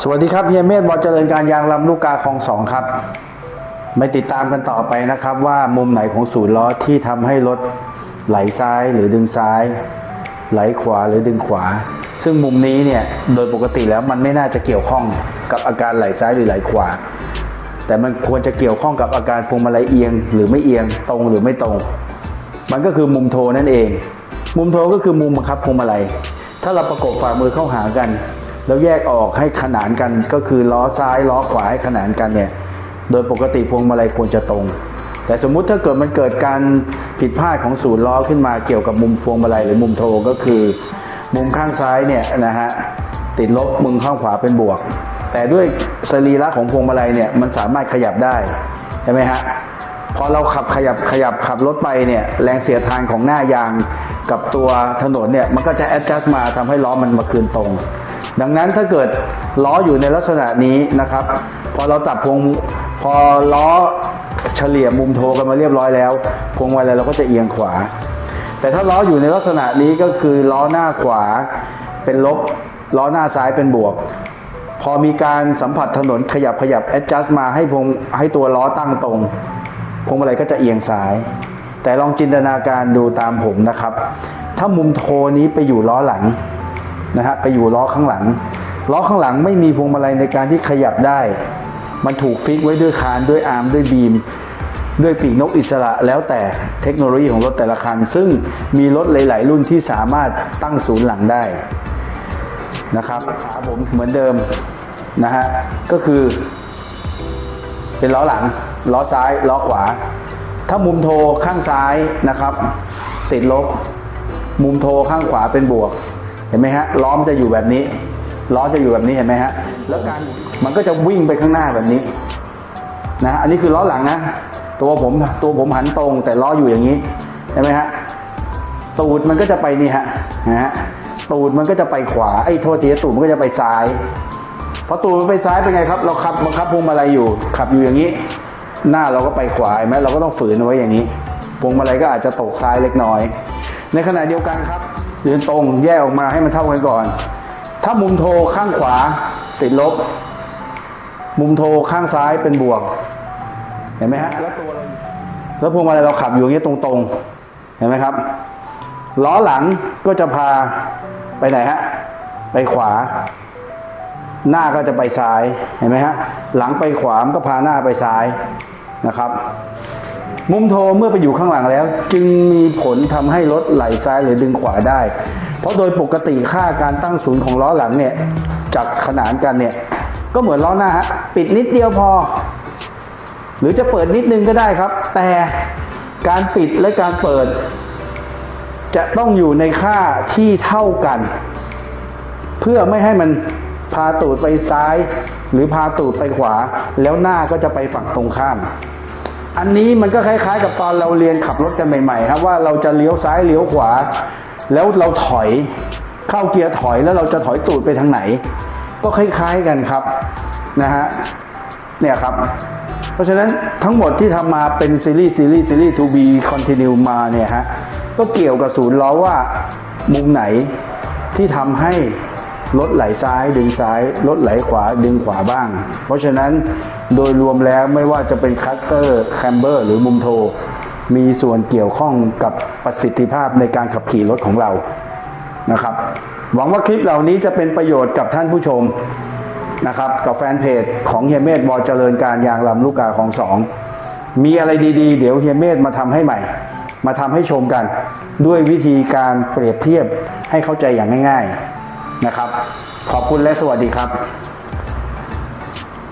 สวัสดีครับเฮียเมธบอลเจริญการยางลำลูกกาคลองสองครับไม่ติดตามกันต่อไปนะครับ ว่ามุมไหนของศูนย์ล้อที่ทำให้รถไหลซ้ายหรือดึงซ้าย ไหลขวาหรือดึงขวา ซึ่งมุมนี้เนี่ยโดยปกติแล้วมันไม่น่าจะเกี่ยวข้องกับอาการไหลซ้ายหรือไหลขวา แต่มันควรจะเกี่ยวข้องกับอาการพวงมาลัยเอียง หรือไม่เอียงตรงหรือไม่ตรง มันก็คือมุมโทนั่นเอง มุมโทก็คือมุมบังคับพวงมาลัยถ้าเราประกบฝ่ามือเข้าหากัน แล้วแยกออกให้ขนานกันก็คือล้อซ้ายล้อขวาให้ขนานกันเนี่ยโดยปกติพวงมาลัยควรจะตรง แต่สมมุติถ้าเกิดมันเกิดการผิดพลาดของศูนย์ล้อขึ้นมาเกี่ยวกับมุมพวงมาลัยหรือมุมโทก็คือ มุมข้างซ้ายเนี่ยนะฮะติดลบมุมข้างขวาเป็นบวก แต่ด้วยสรีระของพวงมาลัยเนี่ยมันสามารถขยับได้ใช่ไหมฮะพอเราขับขยับขยับขับรถไปเนี่ยแรงเสียดทานของหน้ายางกับตัวถนนเนี่ยมันก็จะ adjust มาทำให้ล้อมันมาคืนตรง ดังนั้นถ้าเกิดล้ออยู่ในลักษณะนี้นะครับ พอเราตัดพวงพอล้อเฉลี่ยมุมโทกันมาเรียบร้อยแล้วพวงมาลัยเราก็จะเอียงขวา แต่ถ้าล้ออยู่ในลักษณะนี้ก็คือล้อหน้าขวาเป็นลบล้อหน้าซ้ายเป็นบวก พอมีการสัมผัสถนนขยับขยับ adjust มาให้พวงให้ตัวล้อตั้งตรง พวงมาลัยก็จะเอียงซ้าย แต่ลองจินตนาการดูตามผมนะครับ ถ้ามุมโทนี้ไปอยู่ล้อหลัง นะฮะไปอยู่ล้อข้างหลัง ล้อข้างหลังไม่มีพวงมาลัยในการที่ขยับได้ มันถูกฟิกไว้ด้วยคานด้วยอาร์มด้วยบีม ด้วยปีกนกอิสระแล้วแต่เทคโนโลยีของรถแต่ละคัน ซึ่งมีรถหลาย ๆ รุ่นที่สามารถตั้งศูนย์หลังได้นะครับขาผมเหมือนเดิมนะฮะก็คือเป็นล้อหลัง ล้อซ้าย ล้อขวา ถ้ามุมโทข้างซ้ายนะครับ ติดลบ มุมโทข้างขวาเป็นบวก ห็นไหมฮะล้อมจะอยู่แบบนี้ล้อจะอยู่แบบนี้เห็นไหมฮะแล้วการมันก็จะวิ่งไปข้างหน้าแบบนี้นะอันนี้คือล้อหลังนะ ตัวผมตัวผมหันตรง แต่ล้ออยู่อย่างนี้เห็นไหมฮะตูดมันก็จะไปนี่ฮะนะฮะตูดมันก็จะไปขวาไอ้โทษทีตูดมันก็จะไปซ้ายพอตูดมันไปซ้ายเป็นไงครับ เราขับบังคับพวงมาลัยอยู่ ขับอยู่อย่างนี้ หน้าเราก็ไปขวาไหมเราก็ต้องฝืนเอาไว้อย่างนี้พวงมาลัยก็อาจจะตกซ้ายเล็กน้อย ในขณะเดียวกันครับ ยืนตรงแยกออกมาให้มันเท่ากันก่อน ถ้ามุมโทข้างขวาติดลบ มุมโทข้างซ้ายเป็นบวก เห็นไหมฮะแล้วตัวเราแล้วพวงมาลัยเราขับอยู่อย่างนี้ตรงๆ เห็นไหมครับล้อหลังก็จะพาไปไหนฮะไปขวา หน้าก็จะไปซ้ายเห็นไหมฮะหลังไปขวามก็พาหน้าไปซ้ายนะครับ มุมโทเมื่อไปอยู่ข้างหลังแล้ว จึงมีผลทำให้รถไหลซ้ายหรือดึงขวาได้ เพราะโดยปกติค่าการตั้งศูนย์ของล้อหลังเนี่ยจากขนานกันเนี่ยก็เหมือนล้อหน้าฮะปิดนิดเดียวพอ หรือจะเปิดนิดนึงก็ได้ครับ แต่การปิดและการเปิด จะต้องอยู่ในค่าที่เท่ากัน เพื่อไม่ให้มันพาตูดไปซ้าย หรือพาตูดไปขวา แล้วหน้าก็จะไปฝั่งตรงข้าม อันนี้มันก็คล้าย ๆ กับตอนเราเรียนขับรถกันใหม่ ๆ ครับว่าเราจะเลี้ยวซ้ายเลี้ยวขวา แล้วเราถอยเข้าเกียร์ถอยแล้วเราจะถอยตูดไปทางไหน ก็คล้ายๆกันครับนะฮะเนี่ยครับ เพราะฉะนั้นทั้งหมดที่ทำมาเป็นซีรีส์ซีรีส์ซีรีส์ to be continue มาเนี่ยฮะก็เกี่ยวกับศูนย์ล้อว่ามุมไหนที่ทำให้ รถไหลซ้ายดึงซ้ายรถไหลขวาดึงขวาบ้าง เพราะฉะนั้นโดยรวมแล้วไม่ว่าจะเป็นคัตเตอร์แคมเบอร์หรือมุมโท มีส่วนเกี่ยวข้องกับประสิทธิภาพในการขับขี่รถของเรานะครับ หวังว่าคลิปเหล่านี้จะเป็นประโยชน์กับท่านผู้ชมนะครับ กับแฟนเพจของเฮียเมธบอเจริญการยางลำลูกกาของสองมีอะไรดีๆ เดี๋ยวเฮียเมธมาทำให้ใหม่ มาทำให้ชมกัน ด้วยวิธีการเปรียบเทียบให้เข้าใจอย่างง่าย ๆ นะครับ ขอบคุณและสวัสดีครับ